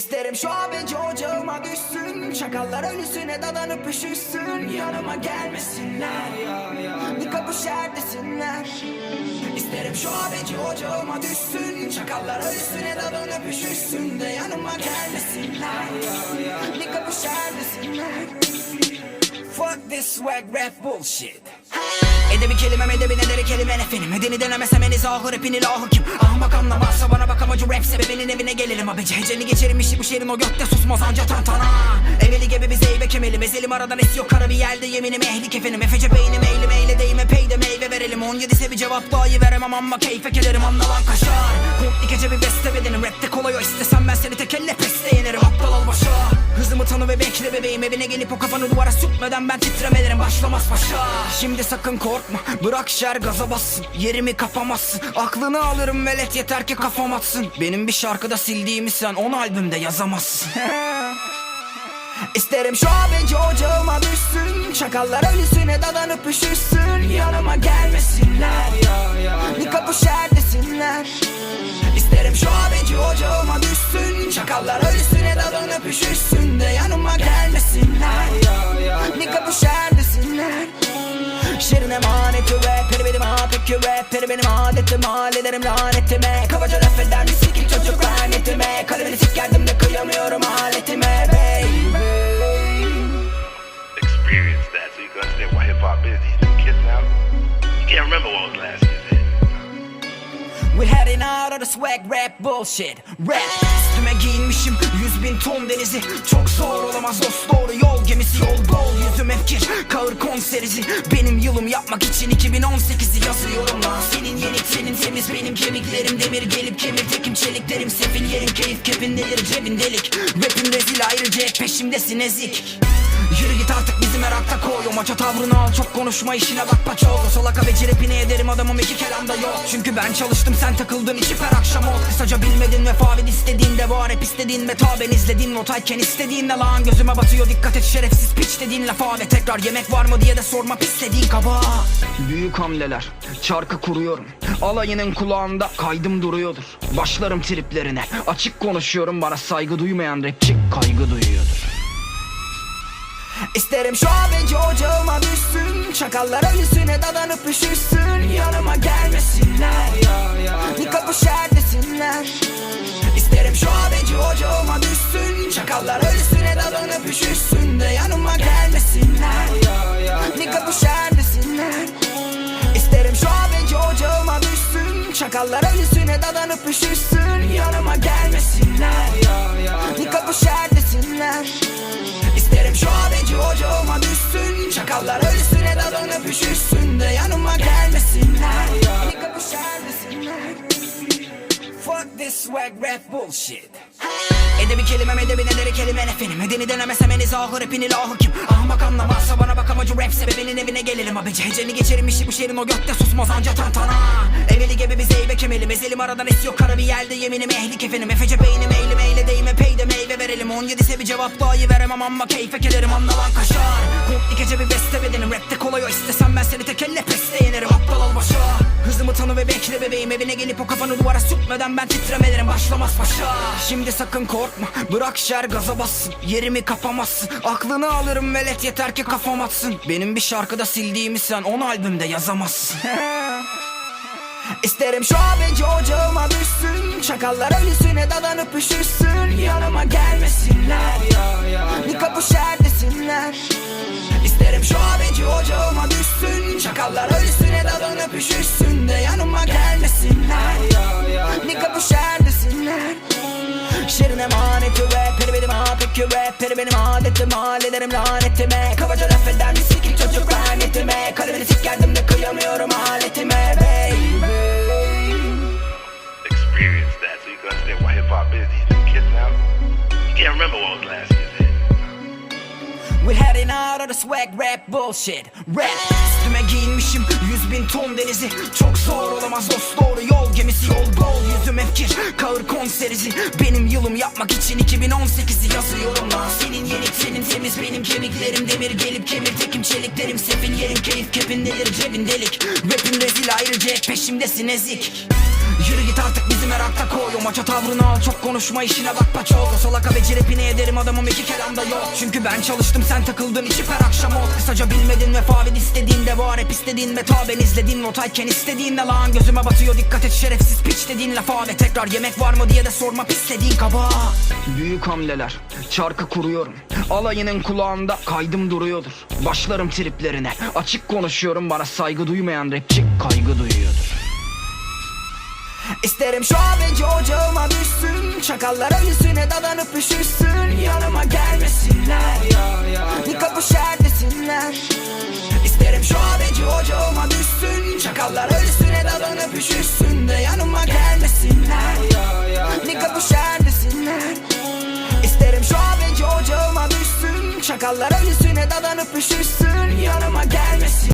İsterim şu abeci ocağıma düşsün. Çakallar ölüsüne dadanıp üşüsün. Yanıma gelmesinler Bir kapış desinler. İsterim şu abeci ocağıma düşsün. Çakallar ölüsüne dadanıp üşüsün De yanıma gelmesinler Bir kapış desinler. Fuck this swag rap bullshit Edebi kelimem edebi nederi kelime efendim Edeni denemesem en izahı rapin ilahı kim? Ahmak anlamazsa bana bak amacı rap sebebinin evine gelelim. Abici Heceli geçerim işi bu şehrin o gökte susmaz anca tantana Eveli gibi biz eyve kemelim Ezelim aradan esiyor kara bir yerde yeminim. Ehlik efendim Efece beynim eğilim eyle deyime peyde meyve verelim. 17 sevi cevap dahi veremem ama keyfe kederim anlalan kaşar Komplikece bir beste bedenim. Rapte kolay o istesem ben seni tek elle peste bekle bebeğim evine gelip o kafanı duvara sürtmeden ben titremelerim. Başlamaz paşa Şimdi sakın korkma. Bırak şer gaza bassın. Yerimi kapamazsın. Aklını alırım velet yeter ki kafam atsın. Benim bir şarkıda sildiğimi sen on albümde yazamazsın. İsterim şu abeci ocağıma düşsün. Çakallar ölüsüne dadanıp üşüsün Yanıma gelmesinler. Bir kapış desinler İsterim şu abeci ocağıma düşsün. Çakallar ölüsüne dadanıp üşüsün De yanıma gelmesinler. Bir kapış desinler Şirin emaneti rap Peri benim apeki rap Peri benim adetim hallederim lanetime. Kabaca laf eder mi sikik çocuk lanetime? Kalemini sikerdim de kıyamıyorum aletime. Baby experience that so you can understand what hip hop is. These new kids now, you can't remember what was last year's We're heading out of the swag rap bullshit. Rap. Üstüme giyinmişim yüz bin ton denizi. Çok zor olamaz dost doğru yol gemisi. Yol bol yüzüm hep kir Kağır konserizi. Benim yılım yapmak için 2018'i yazıyorum lan. Senin yenik senin temiz benim kemiklerim demir. Gelip kemir tekim çeliklerim sefil. Yerin keyif kepindedir cebin delik. Rapim rezil ayrıca peşimdesin ezik Yürü git artık bizim merakta koy. O maça tavrını al çok konuşma işine bak paço Salaka ve cirepini ederim adamım iki kelamda yok. Çünkü ben çalıştım sen takıldın içip her akşam ol. Kısaca bilmedin ve favid istediğinde var. Hep istediğin ve ta ben izlediğin notayken istediğinde lan Gözüme batıyor. Dikkat et şerefsiz piç dediğin lafa Ve tekrar yemek var mı diye de sorma pis dediğin kaba. Büyük hamleler çarkı kuruyorum. Alayının kulağında kaydım duruyordur. Başlarım triplerine. Açık konuşuyorum bana saygı duymayan rapçi kaygı duyuyordur İsterim şu abeci ocağıma düşsün. Çakallar ölüsüne dadanıp üşüsün Yanıma gelmesinler. Bir kapış desinler İsterim şu abeci ocağıma düşsün. Çakallar ölüsüne dadanıp üşüsün De yanıma gelmesinler. Bir kapış desinler İsterim şu abeci ocağıma düşsün. Çakallar ölüsüne dadanıp üşüsün Yanıma gelmesinler. Bir kapış desinler İsterim şu abeci ocağıma düşsün. Çakallar ölüsüne dadanıp üşüsün De yanıma gelmesinler. Bir kapış desinler Fuck this swag rap bullshit. Edebi kelimem edebi nederi kelime efendim Edeni denemesem en izahı rapin ilahı kim? Ahmak anlamazsa bana bak amacı rap sebebinin evine gelelim. Abici Heceli geçerim işi bu şehrin o gökte susmaz anca tantana. Eveli gibi biz eyve kemelim Ezelim aradan esiyor kara bir yerde. Yeminim ehlik efendim Efece beynim eğilim eyle deyime verelim 17 sevi cevap dahi veremem ama keyfe kederim anlalan kaşar. Komplikece bir beste bedenim rapte kolay o istesem ben seni tek elle peste yenerim. Aptal ol başa. Hızımı tanı ve bekle bebeğim evine gelip o kafanı duvara sürtmeden ben titremelerim başlamaz paşa. Şimdi sakın korkma bırak şer gaza bassın yerimi kapamazsın. Aklını alırım velet yeter ki kafam atsın. Benim bir şarkıda sildiğimi sen on albümde yazamazsın İsterim şu abeci ocağıma düşsün. Çakallar ölüsüne dadanıp üşüsün Yanıma gelmesinler Bir kapış desinler. İsterim şu abeci ocağıma düşsün. Çakallar ölüsüne dadanıp üşüsün De yanıma gelmesinler Bir kapış desinler. Şirin emaneti rap Peri benim apeki rap Peri benim adetim hallederim lanetime. Kabaca laf eder mi sikik çocuk lanetime. Kalemini sikerdim de kıyamıyorum aletime. baby can't remember what was last. We're heading out of the swag rap bullshit. Rap. Üstüme giyinmişim yüz bin ton denizi. Çok zor olamaz dost doğru yol gemisi. Yol bol yüzüm hep kir Kağır konserizi. Benim yılım yapmak için 2018'i yazıyorum lan. Senin yenik senin temiz benim kemiklerim demir. Gelip kemir tekim çeliklerim sefil yerin keyif kepindedir cebin delik. Rapim rezil ayrıca peşimdesin ezik. Yürü git artık bizim bizi maça tavrını al çok konuşma işine bak paç ol O salaka beceri rapine ederim adamım iki kelamda yok. Çünkü ben çalıştım sen takıldın içi her akşam ol Kısaca bilmedin ve favid istediğinde var Hep istediğin ve ben izledin Notayken istediğinde lan Gözüme batıyor dikkat et şerefsiz piç dediğin lafa Ve tekrar yemek var mı diye de sorma pis dediğin kaba. Büyük hamleler çarkı kuruyorum. Alayının kulağında kaydım duruyordur. Başlarım triplerine Açık konuşuyorum bana saygı duymayan rapçi kaygı duyuyordur İsterim şu abeci ocağıma düşsün. Çakallar ölüsüne dadanıp üşürsün Yanıma gelmesinler. Bir kapı şer İsterim şu abeci ocağıma düşsün. Çakallar ölüsüne dadanıp üşürsün De yanıma gelmesinler. Bir kapı şer İsterim şu abeci ocağıma düşsün. Çakallar ölüsüne dadanıp üşürsün Yanıma gelmesin